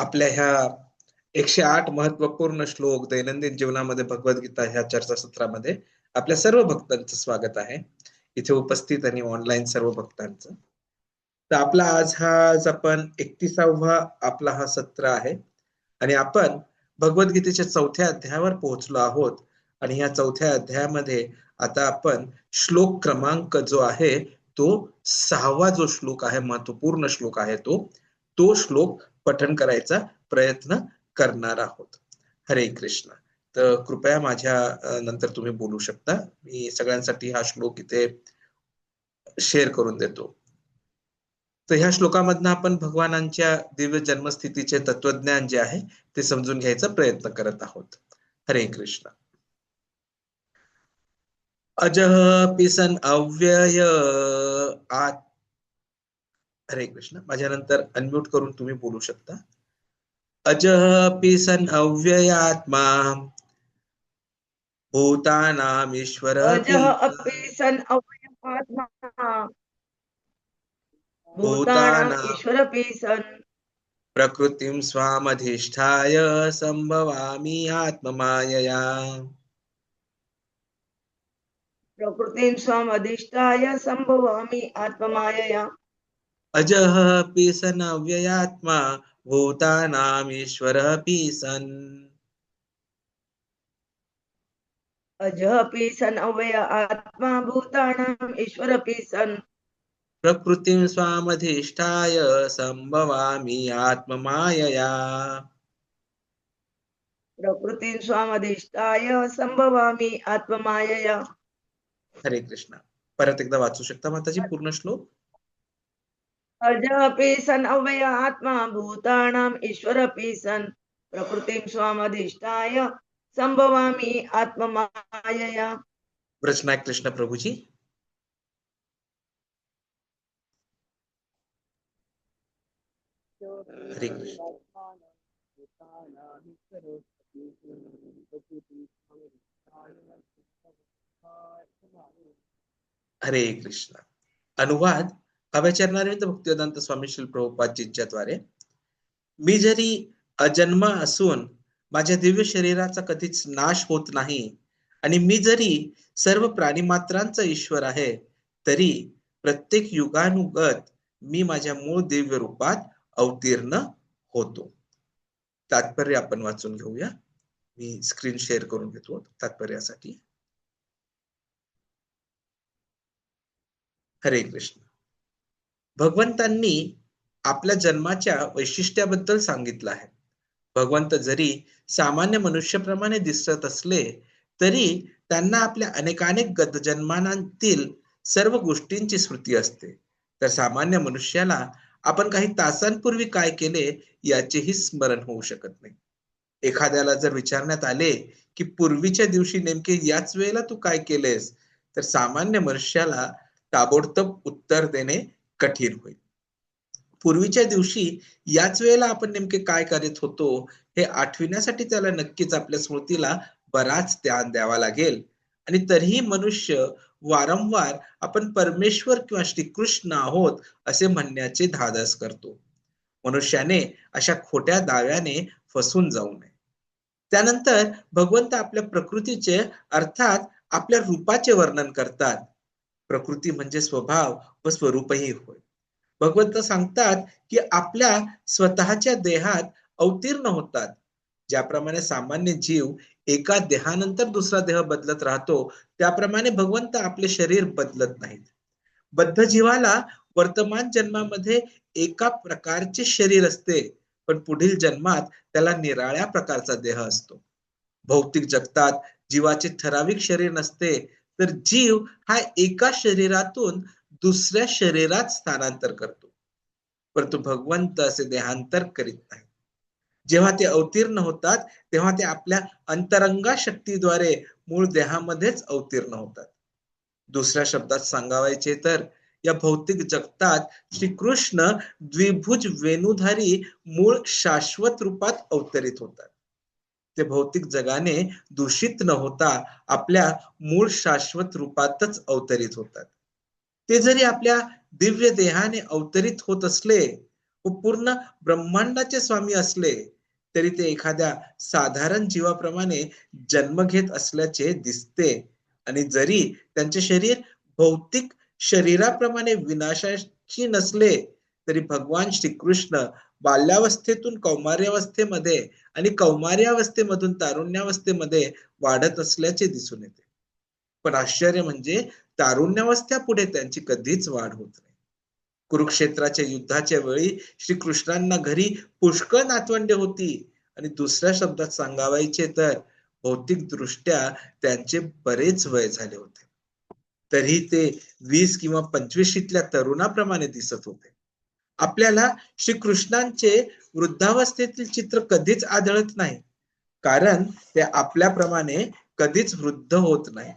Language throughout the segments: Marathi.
आपल्या ह्या एकशे आठ महत्त्वपूर्ण श्लोक दैनंदिन जीवनामध्ये भगवद्गीता ह्या चर्चासत्रामध्ये आपल्या सर्व भक्तांचं स्वागत आहे. इथे उपस्थित आणि ऑनलाईन सर्व भक्तांचं. तर आपला आज हा आज आपण एकतीसावा आपला हा सत्र आहे. आणि आपण भगवद्गीतेच्या चौथ्या अध्यायावर पोहोचलो आहोत. आणि या चौथ्या अध्यायामध्ये आता आपण श्लोक क्रमांक जो आहे तो सहावा जो श्लोक आहे महत्त्वपूर्ण श्लोक आहे तो तो श्लोक पठन करायचा प्रयत्न करणार आहोत. हरे कृष्ण. तर कृपया माझ्या नंतर तुम्ही बोलू शकता. मी सगळ्यांसाठी हा श्लोक इथे शेअर करून देतो. तर ह्या श्लोकामधनं आपण भगवानांच्या दिव्य जन्मस्थितीचे तत्वज्ञान जे आहे ते समजून घ्यायचा प्रयत्न करत आहोत. हरे कृष्ण. अजह पिसन अव्यय आत हरे कृष्ण माझ्यानंतर अनम्यूट करून तुम्ही बोलू शकता. अजह पिसन अव्ययात्मा भूतानामीश्वर अजः अपि सन् अव्ययात्मा भूतानाम् ईश्वरपि सन् प्रकृतिं स्वामधिष्ठाय संभवामि आत्ममायया। प्रकृतिं स्वम् अधिष्ठाय सम्भवामि आत्ममायया। अजः अपि सन् अव्ययात्मा भूतानामीश्वरपि सन्। अजः अपि सन् अव्यय आत्मा भूतानाम् ईश्वरपि सन्। प्रकृतिं स्वामधिष्ठाय संभवामि आत्ममायया। प्रकृतिं स्वामधिष्ठाय सम्भवामि आत्ममायया। हरे कृष्ण। परत एकदा वाचू शकता माताजी? पूर्ण श्लोक? अजः अपि सन् अव्यय आत्मा भूतानाम् ईश्वरपि सन् प्रकृतिं स्वामधिष्ठाय सम्भवामि आत्ममायया। ब्रजनायक कृष्ण प्रभुजी हरे कृष्ण हरे कृष्ण अनुवाद अभयचरणारविंद भक्तिवेदांत स्वामी श्री प्रभुपादजींच्या द्वारे मी जरी अजन्म असून माझ्या दिव्य शरीराचा कधीच नाश होत नाही आणि मी जरी सर्व प्राणीमात्रांचा ईश्वर आहे तरी प्रत्येक युगानुगत मी माझ्या मूळ दिव्य रूपात अवतीर्ण होतो. तात्पर्य आपण वाचून घेऊया. मी स्क्रीन शेअर करून घेतो. तात्पर्यासाठी. हरे कृष्ण. भगवंतांनी आपल्या जन्माच्या वैशिष्ट्याबद्दल सांगितलं आहे. भगवंत जरी सामान्य मनुष्याप्रमाणे दिसत असले तरी त्यांना आपल्या अनेकानेक गतजन्मानांतील सर्व गोष्टींची स्मृती असते. तर सामान्य मनुष्याला आपण काही तासांपूर्वी काय केले याचेही स्मरण होऊ शकत नाही. एखाद्याला जर विचारण्यात आले की पूर्वीच्या दिवशी नेमके याच वेळेला तू काय केलेस तर सामान्य मनुष्याला ताबडतोब उत्तर देणे कठीण होईल. पूर्वीच्या दिवशी याच वेळेला आपण नेमके काय करीत होतो हे आठविण्यासाठी त्याला नक्कीच आपल्या स्मृतीला बराच ध्यान द्यावा लागेल. आणि तरीही मनुष्य वारंवार आपण परमेश्वर किंवा श्रीकृष्ण आहोत असे म्हणण्याचे धाडस करतो. मनुष्याने अशा खोट्या दाव्याने फसून जाऊ नये. त्यानंतर भगवंत आपल्या प्रकृतीचे अर्थात आपल्या रूपाचे वर्णन करतात. प्रकृती म्हणजे स्वभाव व स्वरूपही होय. भगवंत सांगतात की आपल्या स्वतःच्या देहात अवतीर्ण होतात. ज्याप्रमाणे सामान्य जीव एका देहानंतर दुसरा देह बदलत राहतो त्याप्रमाणे भगवंत आपले शरीर बदलत नाहीत. बद्ध जीवाला वर्तमान जन्मामध्ये एका प्रकारचे शरीर असते पण पुढील जन्मात त्याला निराळ्या प्रकारचा देह असतो. भौतिक जगतात जीवाचे ठराविक शरीर नसते तर जीव हा एका शरीरातून दुसऱ्या शरीरात स्थानांतर करतो. परंतु भगवंत असे देहांतर करीत नाही. जेव्हा ते अवतीर्ण होतात तेव्हा ते आपल्या अंतरंगा शक्तीद्वारे मूळ देहामध्येच अवतीर्ण होतात. दुसऱ्या शब्दात सांगावायचे तर या भौतिक जगतात श्रीकृष्ण द्विभुज वेणुधारी मूळ शाश्वत रूपात अवतरित होतात. ते भौतिक जगाने दूषित न होता आपल्या मूळ शाश्वत रूपातच अवतरित होतात. ते जरी आपल्या दिव्य देहाने अवतरित होत असले व पूर्ण ब्रह्मांडाचे स्वामी असले तरी ते एखाद्या साधारण जीवाप्रमाणे जन्म घेत असल्याचे दिसते. आणि जरी त्यांचे शरीर भौतिक शरीराप्रमाणे विनाशाची नसले तरी भगवान श्रीकृष्ण बाल्यावस्थेतून कौमार्यावस्थेमध्ये आणि कौमार्यावस्थेमधून तारुण्यावस्थेमध्ये वाढत असल्याचे दिसून येते. पण आश्चर्य म्हणजे तारुण्यावस्था पुढे त्यांची कधीच वाढ होत नाही. कुरुक्षेत्राच्या युद्धाच्या वेळी श्रीकृष्णांना घरी पुष्कळ नातवंडे होती. आणि दुसऱ्या शब्दात सांगावायचे तर भौतिक दृष्ट्या त्यांचे बरेच वय झाले होते. तरी ते वीस किंवा पंचवीशीतल्या तरुणाप्रमाणे दिसत होते. आपल्याला श्रीकृष्णांचे वृद्धावस्थेतील चित्र कधीच आढळत नाही. कारण ते आपल्याप्रमाणे कधीच वृद्ध होत नाही.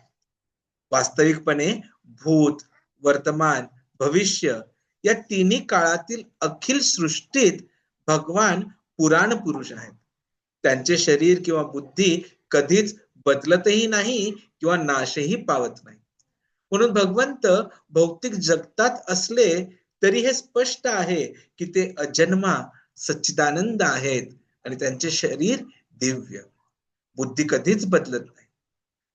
वास्तविकपणे भूत वर्तमान भविष्य या तिन्ही काळातील अखिल सृष्टीत भगवान पुराण पुरुष आहेत. त्यांचे शरीर किंवा बुद्धी कधीच बदलतही नाही किंवा नाशही पावत नाही. म्हणून भगवंत भौतिक जगतात असले तरी हे स्पष्ट आहे की ते अजन्मा सच्चिदानंद आहेत आणि त्यांचे शरीर दिव्य. बुद्धी कधीच बदलत नाही.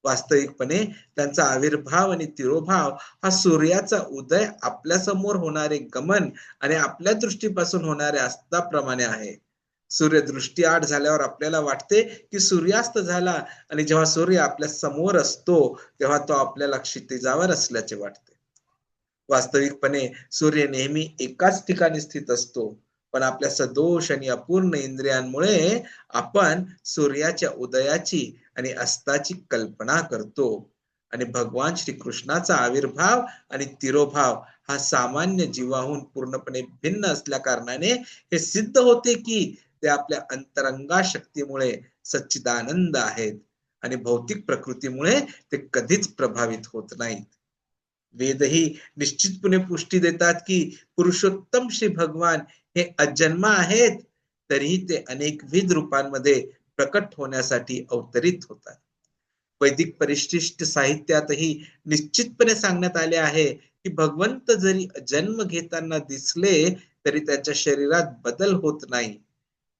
वास्तविकपणे त्यांचा आविर्भाव आणि तिरोभाव हा सूर्याचा उदय आपल्यासमोर होणारे गमन आणि आपल्या दृष्टीपासून होणाऱ्या अस्ताप्रमाणे आहे. सूर्य दृष्टी आड झाल्यावर आपल्याला वाटते की सूर्यास्त झाला आणि जेव्हा सूर्य आपल्यासमोर असतो तेव्हा तो आपल्याला क्षितिजावर असल्याचे वाटते. वास्तविकपणे सूर्य नेहमी एकाच ठिकाणी स्थित असतो. पण आपल्या सदोष आणि अपूर्ण इंद्रियांमुळे आपण सूर्याच्या उदयाची आणि अस्ताची कल्पना करतो. आणि भगवान श्रीकृष्णाचा आविर्भाव आणि तिरोभाव हा सामान्य जीवाहून पूर्णपणे भिन्न असल्या कारणाने हे सिद्ध होते की ते आपल्या अंतरंगा शक्तीमुळे सच्चिदानंद आहेत. आणि भौतिक प्रकृतीमुळे ते कधीच प्रभावित होत नाहीत. वेदही निश्चितपणे पुष्टी देतात की पुरुषोत्तम श्री भगवान हे अजन्मा आहेत तरीही ते अनेकविध रूपांमध्ये प्रकट होण्यासाठी अवतरित होतात. वैदिक परिशिष्ट साहित्यातही निश्चितपणे सांगण्यात आले आहे की भगवंत जरी जन्म घेताना दिसले तरी त्यांच्या शरीरात बदल होत नाही.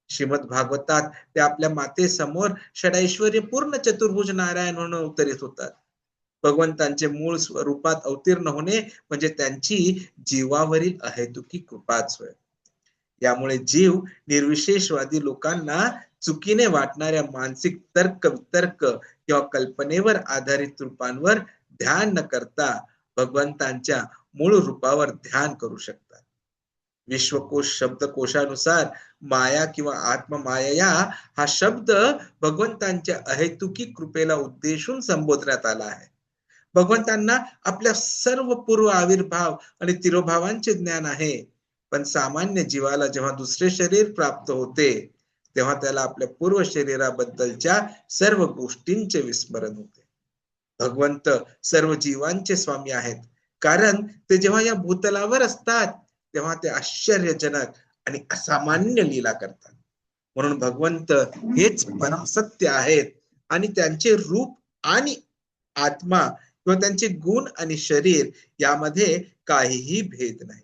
श्रीमद भागवतात ते आपल्या मातेसमोर षडैश्वर्य पूर्ण चतुर्भुज नारायण म्हणून अवतरित होतात. भगवंतांचे मूळ स्वरूपात अवतीर्ण होणे म्हणजे त्यांची जीवावरील अहेतुकी कृपाच होय. यामुळे जीव निर्विशेषवादी लोकांना चुकीने वाटणाऱ्या मानसिक तर्क वितर्क किंवा कल्पनेवर आधारित रूपांवर ध्यान न करता भगवंतांच्या मूळ रूपावर ध्यान करू शकतात. विश्वकोश शब्दकोशानुसार माया किंवा आत्ममाया हा शब्द भगवंतांच्या अहेतुकी कृपेला उद्देशून संबोधण्यात आला आहे. भगवंतांना आपल्या सर्व पूर्व आविर्भाव आणि तिरोभावांचे ज्ञान आहे. पण सामान्य जीवाला जेव्हा दुसरे शरीर प्राप्त होते तेव्हा त्याला आपल्या पूर्व शरीराबद्दलच्या सर्व गोष्टींचे विस्मरण होते. भगवंत सर्व जीवांचे स्वामी आहेत. कारण ते जेव्हा या भूतलावर असतात तेव्हा ते आश्चर्यजनक आणि असामान्य लीला करतात. म्हणून भगवंत हेच परमसत्य आहेत आणि त्यांचे रूप आणि आत्मा किंवा त्यांचे गुण आणि शरीर यामध्ये काहीही भेद नाही.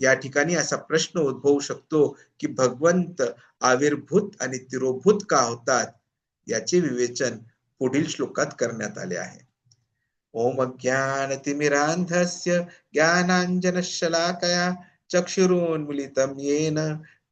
या ठिकाणी असा प्रश्न उद्भवू शकतो की भगवंत आविर्भूत आणि तिरोभूत का होतात याचे विवेचन पुढील श्लोकात करण्यात आले आहे. ओम ज्ञानतिमिरान्धस्य ज्ञानाञ्जनशलाकया चक्षुरुन्मिलितं येन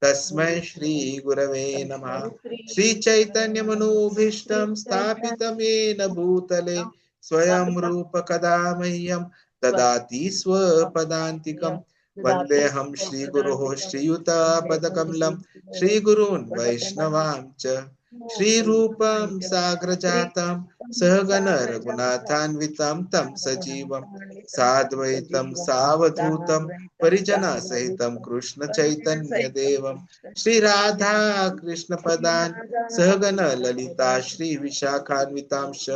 तस्मै श्रीगुरवे नमः. श्रीचैतन्यमनोभीष्टं स्थापितं येन भूतले स्वयं रूप कदा मह्यं? ददाति स्वपदान्तिकम् वन्देऽहं श्रीगुरोः श्रीयुतापदकमलं। श्रीगुरून् वैष्णवां च। श्रीरूपं साग्रजातं सहगण रघुनाथान्वितं तं सजीवं साद्वैतं सावधूतं परिजनसहितं कृष्णचैतन्यदेवं श्रीराधा कृष्णपदान् सहगण ललिता श्रीविशाखान्वितांश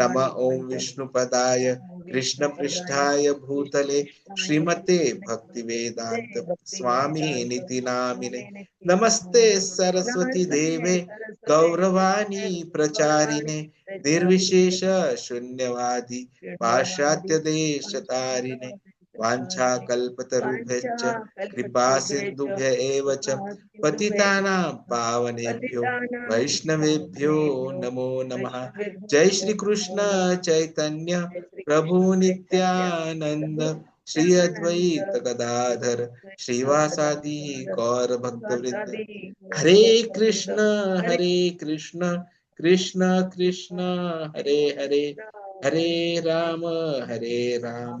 नम ॐ विष्णुपदाय कृष्णपृष्ठाय भूतले श्रीमते भक्तिवेदान्त स्वामी निति नामिने नमस्ते सरस्वती देवे गौरवाणी प्रचारिणे निर्विशेष शून्यवादी पाश्चात्य देश तारिणे वाञ्छा कल्पतरुभ्यश्च कृपा सिन्धुभ्य एव च पतितानां पावनेभ्यो वैष्णवेभ्यो नमो नमः। जय श्री कृष्ण चैतन्य प्रभु नित्यानंद श्री अद्वैत गदाधर श्रीवासादि गौर भक्तवृंद हरे कृष्ण हरे कृष्ण कृष्ण कृष्ण हरे हरे। हरे राम हरे राम।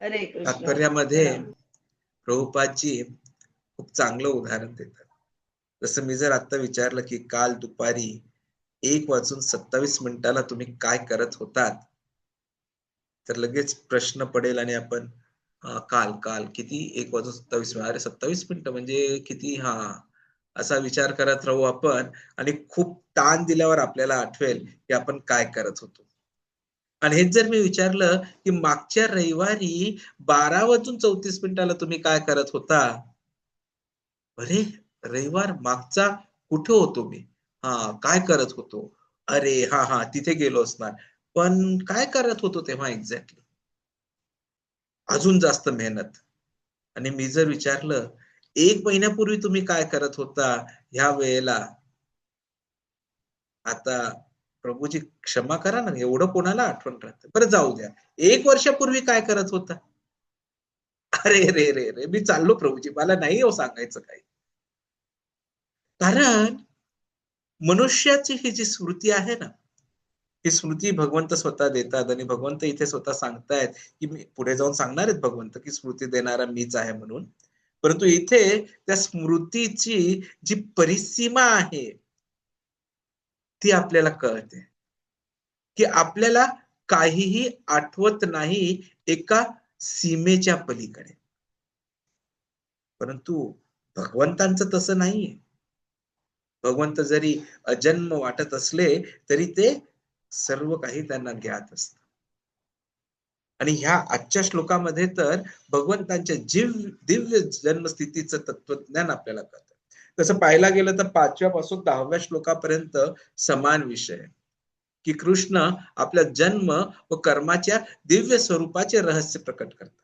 तात्पर्यामध्ये प्रभुपाची खूप चांगलं उदाहरण देतात. जसं मी जर आता विचारलं की काल दुपारी एक वाजून सत्तावीस मिनिटाला तुम्ही काय करत होतात? तर लगेच प्रश्न पडेल आणि आपण काल काल किती एक वाजून सत्तावीस मिनिट? अरे सत्तावीस मिनिटं म्हणजे किती? हा असा विचार करत राहू आपण आणि खूप ताण दिल्यावर आपल्याला आठवेल की आपण काय करत होतो. आणि हेच जर मी विचारलं की मागच्या रविवारी बारा वाजून चौतीस मिनिटाला तुम्ही काय करत होता? अरे रविवार मागचा कुठे होतो मी? हा काय करत होतो? अरे हा हा तिथे गेलो असणार. पण काय करत होतो तेव्हा एक्झॅक्टली अजून जास्त मेहनत. आणि मी जर विचारलं एक महिन्यापूर्वी तुम्ही काय करत होता ह्या वेळेला? आता प्रभूजी क्षमा करा ना एवढं कोणाला आठवण राहतं? बरं जाऊ द्या. एक वर्षापूर्वी काय करत होता? अरे रे रे रे मी चाललो प्रभूजी मला नाही हो सांगायचं काही. कारण मनुष्याची ही जी स्मृती आहे ना ही स्मृती भगवंत स्वतः देतात आणि भगवंत इथे स्वतः सांगतायत की मी पुढे जाऊन सांगणार आहेत भगवंत की स्मृती देणारा मीच आहे म्हणून. परंतु इथे त्या स्मृतीची जी परिसीमा आहे ती आपल्याला कळते. की आपल्याला काहीही आठवत नाही एका सीमेच्या पलीकडे. परंतु भगवंतांचं तसं नाहीये. भगवंत जरी अजन्म वाटत असले तरी ते सर्व काही त्यांना ज्ञात असत. आणि ह्या आजच्या श्लोकामध्ये तर भगवंतांच्या जीव दिव्य जन्मस्थितीचं तत्वज्ञान आपल्याला कळतं. तसं पाहायला गेलं तर पाचव्या पासून दहाव्या श्लोकापर्यंत समान विषय की कृष्ण आपल्या जन्म व कर्माच्या दिव्य स्वरूपाचे रहस्य प्रकट करतात.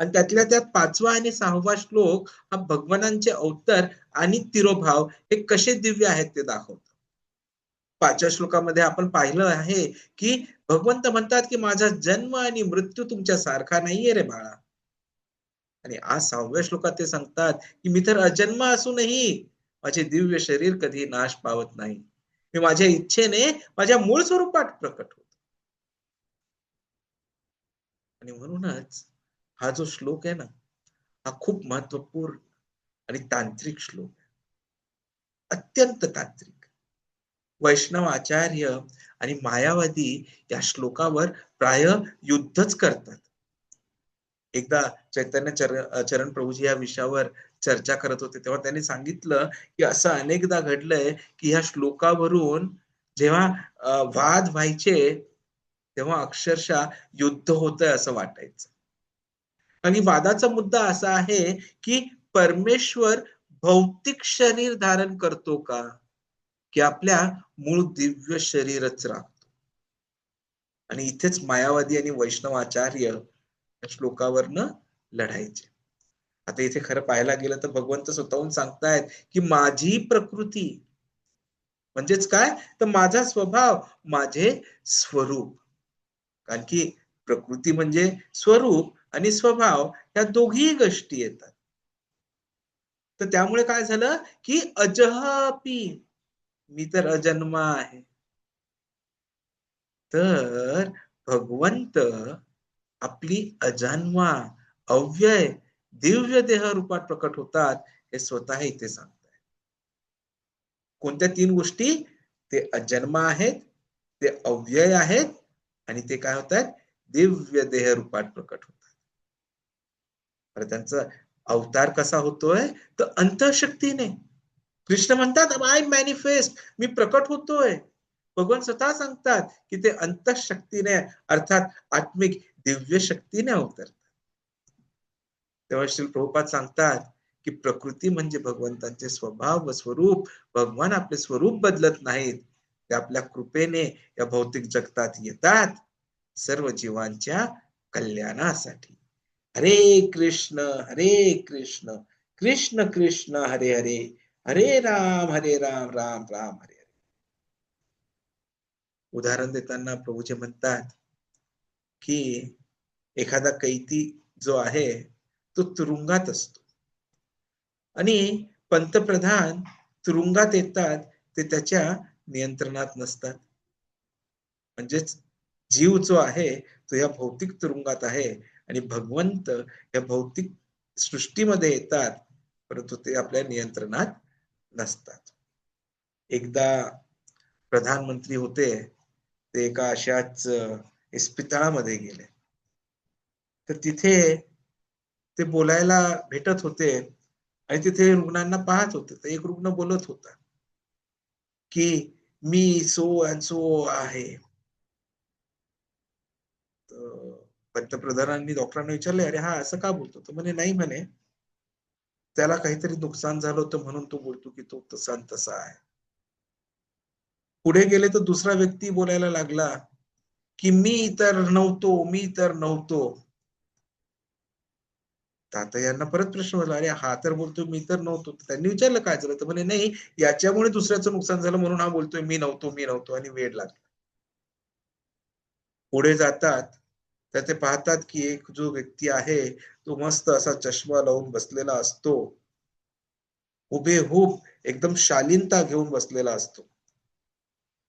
आणि त्यातल्या त्यात पाचवा आणि सहावा श्लोक हा भगवानांचे अवतर आणि तिरोभाव हे कसे दिव्य आहेत ते दाखवतो. पाचव्या श्लोकामध्ये आपण पाहिलं आहे की भगवंत म्हणतात की माझा जन्म आणि मृत्यू तुमच्या सारखा नाहीये रे बाळा. आणि आज सहाव्या श्लोकात ते सांगतात की मी तर अजन्म असूनही माझे दिव्य शरीर कधी नाश पावत नाही. मी माझ्या इच्छेने माझ्या मूळ स्वरूपात प्रकट होतो. आणि म्हणूनच हा जो श्लोक आहे ना हा खूप महत्त्वपूर्ण आणि तांत्रिक श्लोक आहे. अत्यंत तांत्रिक. वैष्णव आचार्य आणि मायावादी या श्लोकावर प्राय युद्धच करतात. एकदा चैतन्य चरण चरण प्रभूजी या विषयावर चर्चा करत होते तेव्हा त्यांनी सांगितलं की असं अनेकदा घडलंय की ह्या श्लोकावरून जेव्हा वाद व्हायचे तेव्हा अक्षरशः युद्ध होतंय असं वाटायचं. आणि वादाचा मुद्दा असा आहे की परमेश्वर भौतिक शरीर धारण करतो का? की आपल्या मूळ दिव्य शरीरच राखतो. आणि इथेच मायावादी आणि वैष्णव आचार्य श्लोकावरनं लढायचे. आता इथे खरं पाहायला गेलं तर भगवंत स्वतःहून सांगतायत की माझी प्रकृती म्हणजेच काय? तर माझा स्वभाव माझे स्वरूप. कारण की प्रकृती म्हणजे स्वरूप आणि स्वभाव या दोघी गोष्टी येतात. तर त्यामुळे काय झालं की अजहपी मी तर अजन्मा आहे. तर भगवंत आपली अजन्मा अव्यय दिव्य देह रूपात प्रकट होतात हे स्वतः इथे सांगताय कोणत्या तीन गोष्टी? ते अजन्म आहेत ते अव्यय आहेत आणि ते काय होतात दिव्य देह रूपात प्रकट होतात. अरे त्यांचा अवतार कसा होतोय? तर अंतशक्तीने. कृष्ण म्हणतात आय मॅनिफेस्ट मी प्रकट होतोय. भगवान स्वतः सांगतात की ते अंतशक्तीने अर्थात आत्मिक दिव्य शक्तीने अवतरतात तेव्हा श्री प्रभुपाद सांगतात की प्रकृती म्हणजे भगवंतांचे स्वभाव व स्वरूप. भगवान आपले स्वरूप बदलत नाहीत. ते आपल्या कृपेने या भौतिक जगतात येतात. सर्व जीवांच्या कल्याणासाठी. हरे कृष्ण हरे कृष्ण कृष्ण कृष्ण हरे हरे हरे राम हरे राम राम राम हरे हरे. उदाहरण देताना प्रभूचे म्हणतात की एखादा कैदी जो आहे तो तुरुंगात असतो. आणि पंतप्रधान तुरुंगात येतात ते त्याच्या नियंत्रणात नसतात. म्हणजेच जीव जो आहे तो या भौतिक तुरुंगात आहे आणि भगवंत या भौतिक सृष्टीमध्ये येतात परंतु ते आपल्या नियंत्रणात नसतात. एकदा प्रधानमंत्री होते ते एका अशाच इस्पितळामध्ये गेले. तर तिथे ते बोलायला भेटत होते आणि तिथे रुग्णांना पाहत होते. तर एक रुग्ण बोलत होता की मी सो अँड सो आहे. पंतप्रधानांनी डॉक्टरांना विचारले अरे हा असं का बोलतो? तो म्हणे नाही म्हणे त्याला काहीतरी नुकसान झालं होतं म्हणून तो बोलतो की तो तसा तसा आहे. पुढे गेले तर दुसरा व्यक्ती बोलायला लागला की मी तर नव्हतो मी तर नव्हतो. आता यांना परत प्रश्न झाला अरे हा तर बोलतोय मी तर नव्हतो. त्यांनी विचारलं काय झालं? तर म्हणे नाही याच्यामुळे दुसऱ्याचं नुकसान झालं म्हणून हा बोलतोय मी नव्हतो मी नव्हतो. आणि वेळ लागला. पुढे जातात तर ते पाहतात की एक जो व्यक्ती आहे तो मस्त असा चष्मा लावून बसलेला असतो. हुबेहूब एकदम शालीनता घेऊन बसलेला असतो.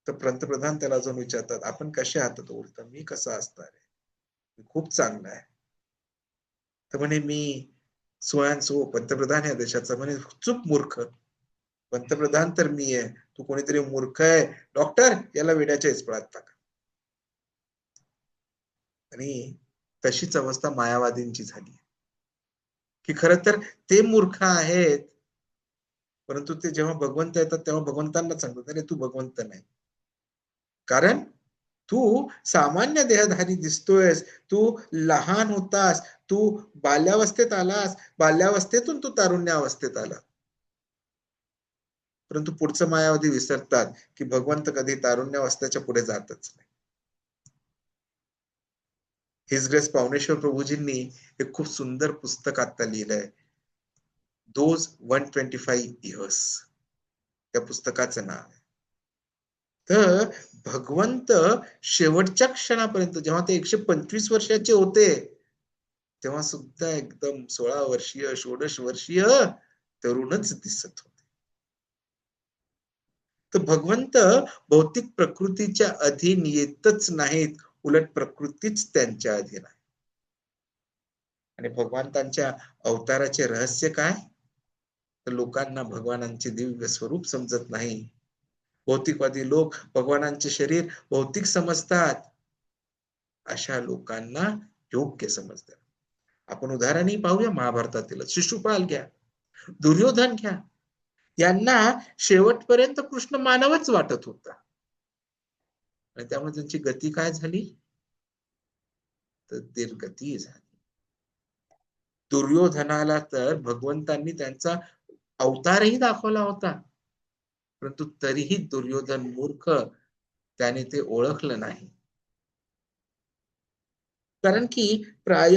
तर पंतप्रधान त्याला जाऊन विचारतात आपण कसे आहात तो मी कसा असणार आहे? खूप चांगला आहे. तर म्हणे मी स्वयंसो पंतप्रधान या देशाचा म्हणे चूप मूर्ख. पंतप्रधान तर मी आहे. तू कोणीतरी मूर्ख आहे. डॉक्टर याला वेड्याच्या इस्पळात टाका. आणि तशीच अवस्था मायावादींची झाली की खर तर ते मूर्ख आहेत परंतु ते जेव्हा भगवंत येतात तेव्हा भगवंतांना सांगतात अरे तू भगवंत नाही. कारण तू सामान्य देहधारी दिसतोयस तू लहान होतास तू बाल्यावस्थेत आलास बाल्यावस्थेतून तू तारुण्यावस्थेत आला. परंतु पुढचं मायावधी विसरतात की भगवंत कधी तारुण्यावस्थेच्या पुढे जातच नाही. हिज ग्रेस पावनेश्वर प्रभूजींनी एक खूप सुंदर पुस्तक आता लिहिलंय. Those one twenty five years त्या पुस्तकाचं नाव आहे. तर भगवंत शेवटच्या क्षणापर्यंत जेव्हा ते एकशे पंचवीस वर्षाचे होते तेव्हा सुद्धा एकदम सोळा वर्षीय षोडश वर्षीय तरुणच दिसत होते. तर भगवंत भौतिक प्रकृतीच्या अधीन येतच नाहीत उलट प्रकृतीच त्यांच्या अधीन आहे. आणि भगवंतांच्या अवताराचे रहस्य काय? तर लोकांना भगवानांचे दिव्य स्वरूप समजत नाही. भौतिकवादी लोक भगवानांचे शरीर भौतिक समजतात. अशा लोकांना योग्य समजतात आपण उदाहरणही पाहूया महाभारतातील. शिशुपाल घ्या. दुर्योधन घ्या. यांना शेवटपर्यंत कृष्ण मानवच वाटत होता. आणि त्यामुळे त्यांची गती काय झाली? तर दुर्गती झाली. दुर्योधनाला तर भगवंतांनी त्यांचा अवतारही दाखवला होता. परंतु तरीही दुर्योधन मूर्ख त्याने ते ओळखलं नाही. कारण की प्राय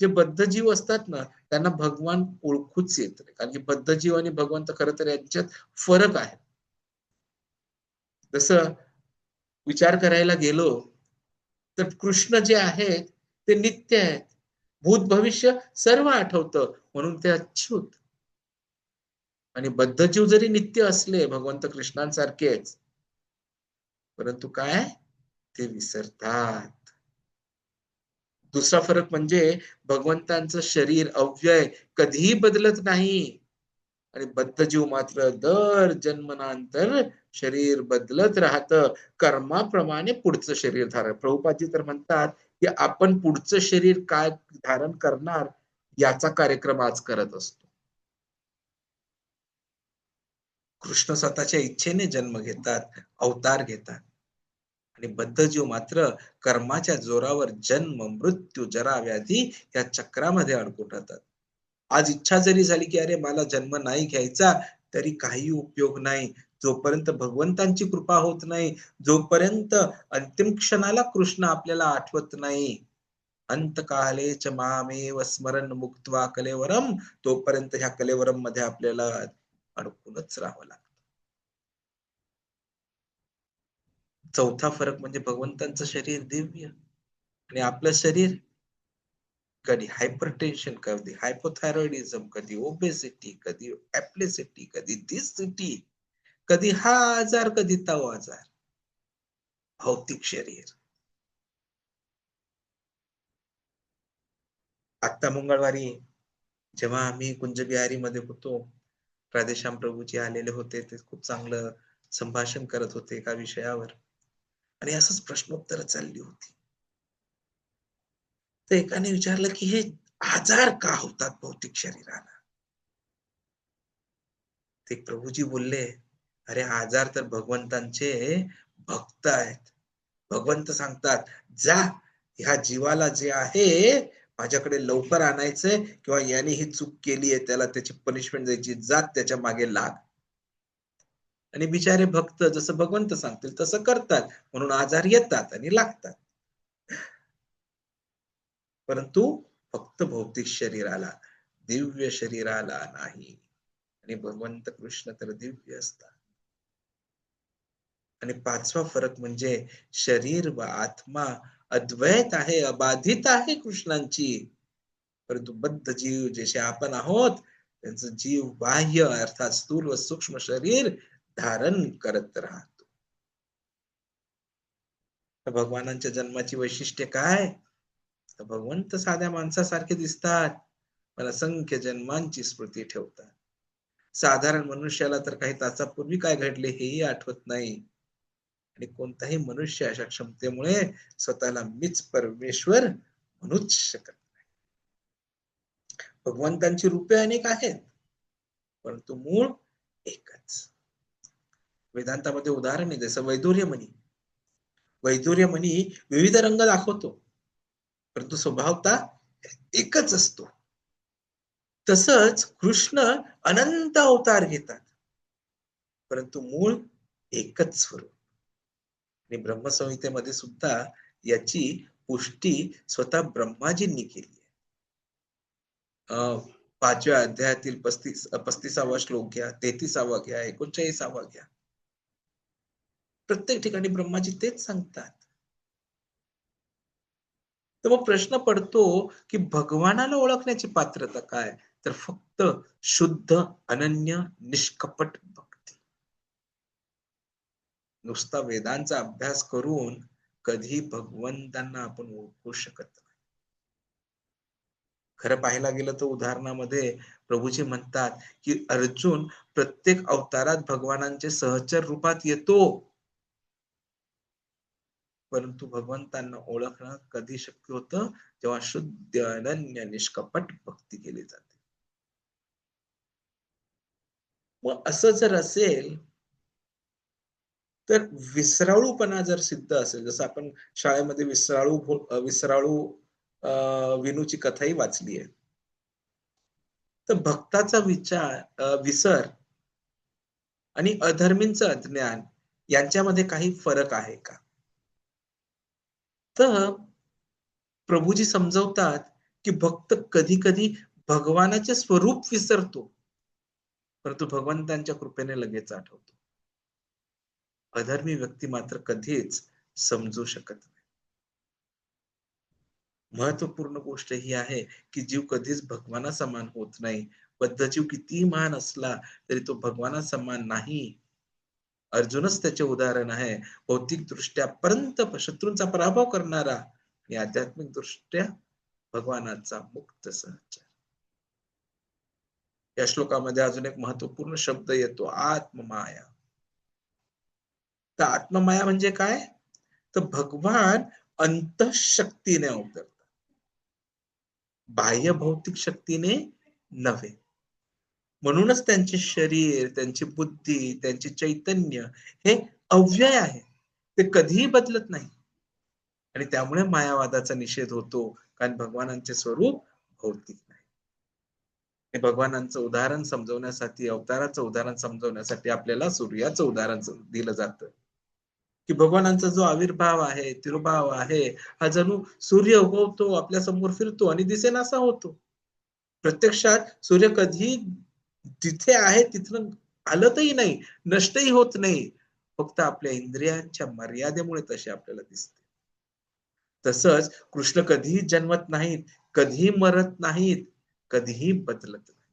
जे बद्धजीव असतात ना त्यांना भगवान ओळखूच येत नाही. कारण की बद्धजीव आणि भगवंत खर तर यांच्यात फरक आहे. जस विचार करायला गेलो तर कृष्ण जे आहेत ते नित्य आहेत. भूत भविष्य सर्व आठवतं म्हणून ते अच्युत. आणि बद्धजीव जरी नित्य असले भगवंत कृष्णांसारखेच परंतु काय? ते विसरतात. दुसरा फरक म्हणजे भगवंतांचं शरीर अव्यय कधीही बदलत नाही. आणि बद्धजीव मात्र दर जन्मनांतर शरीर बदलत राहतं. कर्माप्रमाणे पुढचं शरीर धारण. प्रभुपाजी तर म्हणतात की आपण पुढचं शरीर काय धारण करणार याचा कार्यक्रम आज करत असतो. कृष्ण स्वतःच्या इच्छेने जन्म घेतात अवतार घेतात. आणि बद्धजीव मात्र कर्माच्या जोरावर जन्म मृत्यू जरा व्याधी या चक्रामध्ये अडकून राहतात. आज इच्छा जरी झाली की अरे मला जन्म नाही घ्यायचा तरी काही उपयोग नाही. जोपर्यंत भगवंतांची कृपा होत नाही जोपर्यंत अंतिम क्षणाला कृष्ण आपल्याला आठवत नाही अंतकाले च मामेव स्मरण मुक्त्वा कलेवरम तोपर्यंत ह्या कलेवरममध्ये आपल्याला अडकूनच राहावं लागतं. चौथा फरक म्हणजे भगवंतांचं शरीर दिव्य आणि आपलं शरीर कधी हायपरटेन्शन कधी हायपोथायरॉइडिझम कधी ओबेसिटी कधी ऍप्लेसिटी कधी दिसिटी कधी हा आजार कधी तो आजार भौतिक शरीर. आत्ता मंगळवारी जेव्हा आम्ही कुंजबिहारी मध्ये होतो राधेश्याम प्रभूजी आलेले होते. ते खूप चांगलं संभाषण करत होते एका विषयावर. आणि असंच प्रश्नोत्तर चालली होती. तर एकाने विचारलं की हे आजार का होतात भौतिक शरीराला? ते प्रभूजी बोलले अरे आजार तर भगवंतांचे भक्त आहेत. भगवंत सांगतात जा ह्या जीवाला जे आहे माझ्याकडे लवकर आणायचंय किंवा याने ही चूक केली आहे त्याला त्याची पनिशमेंट द्यायची जात त्याच्यामागे लाग. आणि बिचारे भक्त जसं भगवंत सांगतील तसं करतात. म्हणून आजार येतात आणि लागतात. परंतु फक्त भौतिक शरीराला दिव्य शरीराला नाही. आणि भगवंत कृष्ण तर दिव्य असतात. आणि पाचवा फरक म्हणजे शरीर व आत्मा अद्वैत आहे अबाधित आहे कृष्णांची. परंतु बद्ध जीव जसे आपण आहोत त्यांचं जीव बाह्य अर्थात स्थूल व सूक्ष्म शरीर धारण करत राहतो. भगवानांच्या जन्माची वैशिष्ट्य काय? तर भगवंत साध्या माणसासारखे दिसतात. पण असंख्य जन्मांची स्मृती ठेवतात. साधारण मनुष्याला तर काही तासापूर्वी काय घडले हेही आठवत नाही. आणि कोणताही मनुष्य अशा क्षमतेमुळे स्वतःला मीच परमेश्वर म्हणूच शकत नाही. भगवंतांची रूपे अनेक आहेत परंतु मूळ एकच. वेदांतामध्ये उदाहरण आहे जसं वैदुर्यमणी. वैदुर्यमणी विविध रंग दाखवतो परंतु स्वभावता एकच असतो. तसंच कृष्ण अनंत अवतार घेतात परंतु मूळ एकच स्वरूप. आणि ब्रह्मसंहितेमध्ये सुद्धा याची पुष्टी स्वतः ब्रह्माजींनी केली आहे. पाचव्या अध्यायातील पस्तीस पस्तीसावा श्लोक घ्या तेहतीसावा घ्या एकोणचाळीसावा घ्या. प्रत्येक ठिकाणी ब्रह्माजी तेच सांगतात. तर मग प्रश्न पडतो की भगवानाला ओळखण्याची पात्रता काय? तर फक्त शुद्ध अनन्य निष्कपट नुसता वेदांचा अभ्यास करून कधी भगवंतांना आपण ओळखू शकत नाही. खरं पाहायला गेलं तर उदाहरणामध्ये प्रभूजी म्हणतात की अर्जुन प्रत्येक अवतारात भगवानांचे सहचर रूपात येतो. परंतु भगवंतांना ओळखणं कधी शक्य होतं? जेव्हा शुद्ध अनन्य निष्कपट भक्ती केली जाते. मग असं जर असेल तर विसराळूपणा जर सिद्ध असेल जसं आपण शाळेमध्ये विसराळू विसराळू विनूची कथाही वाचली आहे. तर भक्ताचा विचार विसर आणि अधर्मींचं अज्ञान यांच्यामध्ये काही फरक आहे का? तर प्रभूजी समजवतात की भक्त कधी कधी भगवानाचे स्वरूप विसरतो परंतु भगवंतांच्या कृपेने लगेच आठवतो. अधर्मी व्यक्ती मात्र कधीच समजू शकत नाही. महत्त्वपूर्ण गोष्ट ही आहे की जीव कधीच भगवाना समान होत नाही. बद्धजीव किती महान असला तरी तो भगवाना समान नाही. अर्जुनच त्याचे उदाहरण आहे. भौतिक दृष्ट्या पर्यंत शत्रूंचा पराभव करणारा आणि आध्यात्मिक दृष्ट्या भगवानाचा मुक्त सहचार. या श्लोकामध्ये अजून एक महत्त्वपूर्ण शब्द येतो आत्ममाया. तर आत्ममाया म्हणजे काय? तर भगवान अंतशक्तीने अवतरतात बाह्य भौतिक शक्तीने नव्हे. म्हणूनच त्यांचे शरीर त्यांची बुद्धी त्यांचे चैतन्य हे अव्यय आहे. ते कधीही बदलत नाही. आणि त्यामुळे मायावादाचा निषेध होतो. कारण भगवानांचे स्वरूप भौतिक नाही. भगवानांचं उदाहरण समजवण्यासाठी अवताराचं उदाहरण समजवण्यासाठी आपल्याला सूर्याचं उदाहरण दिलं जातं. की भगवानांचा जो आविर्भाव आहे तिरुभाव आहे हा जणू सूर्य उगवतो आपल्यासमोर फिरतो आणि दिसेनासा होतो. प्रत्यक्षात सूर्य कधी जिथे आहे तिथून आलतही नाही नष्टही होत नाही. फक्त आपल्या इंद्रियांच्या मर्यादेमुळे तसे आपल्याला दिसते. तसंच कृष्ण कधीही जन्मत नाहीत कधीही मरत नाहीत कधीही बदलत नाही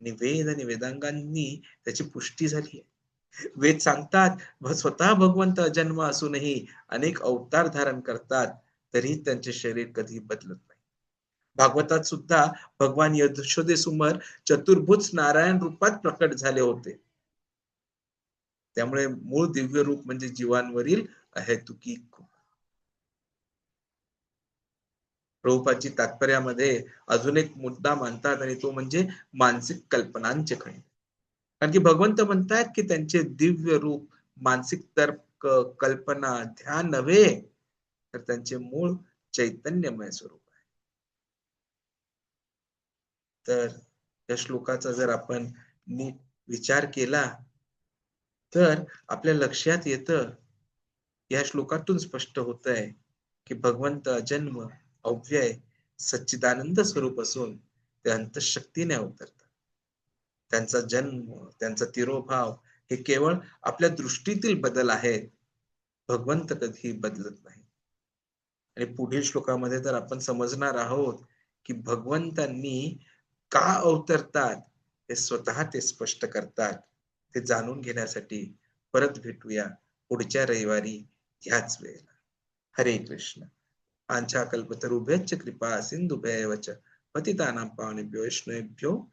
आणि वेद आणि वेदांगांनी त्याची पुष्टी झाली आहे. वेद सांगतात स्वतः भगवंत जन्म असूनही अनेक अवतार धारण करतात तरी त्यांचे शरीर कधी बदलत नाही. भागवतात सुद्धा भगवान यशोदे सुमर चतुर्भुज नारायण रूपात प्रकट झाले होते. त्यामुळे मूळ दिव्य रूप म्हणजे जीवांवरील अहेतुकी प्रभुपाची तात्पर्यामध्ये अजून एक मुद्दा मानतात आणि तो म्हणजे मानसिक कल्पनांचे खंड. कारण की भगवंत म्हणतात की त्यांचे दिव्य रूप मानसिक तर्क कल्पना ध्यान नव्हे तर त्यांचे मूळ चैतन्यमय स्वरूप आहे. तर या श्लोकाचा जर आपण नीट विचार केला तर आपल्या लक्षात येतं या श्लोकातून स्पष्ट होत आहे की भगवंत जन्म अव्यय सच्चिदानंद स्वरूप असून ते अंतशक्तीने अवतरतात. त्यांचा जन्म त्यांचा तिरोभाव हे केवळ आपल्या दृष्टीतील बदल आहेत. भगवंत कधी बदलत नाही. आणि पुढील श्लोकामध्ये तर आपण समजणार आहोत की भगवंतांनी का अवतरतात हे स्वतः ते स्पष्ट करतात. ते जाणून घेण्यासाठी परत भेटूया पुढच्या रविवारी ह्याच वेळेला. हरे कृष्ण. आंच्या कल्पतरुभ्यश्च कृपा सिंधुभ्येव पतितानां पावनेभ्यो वैष्णवेभ्यो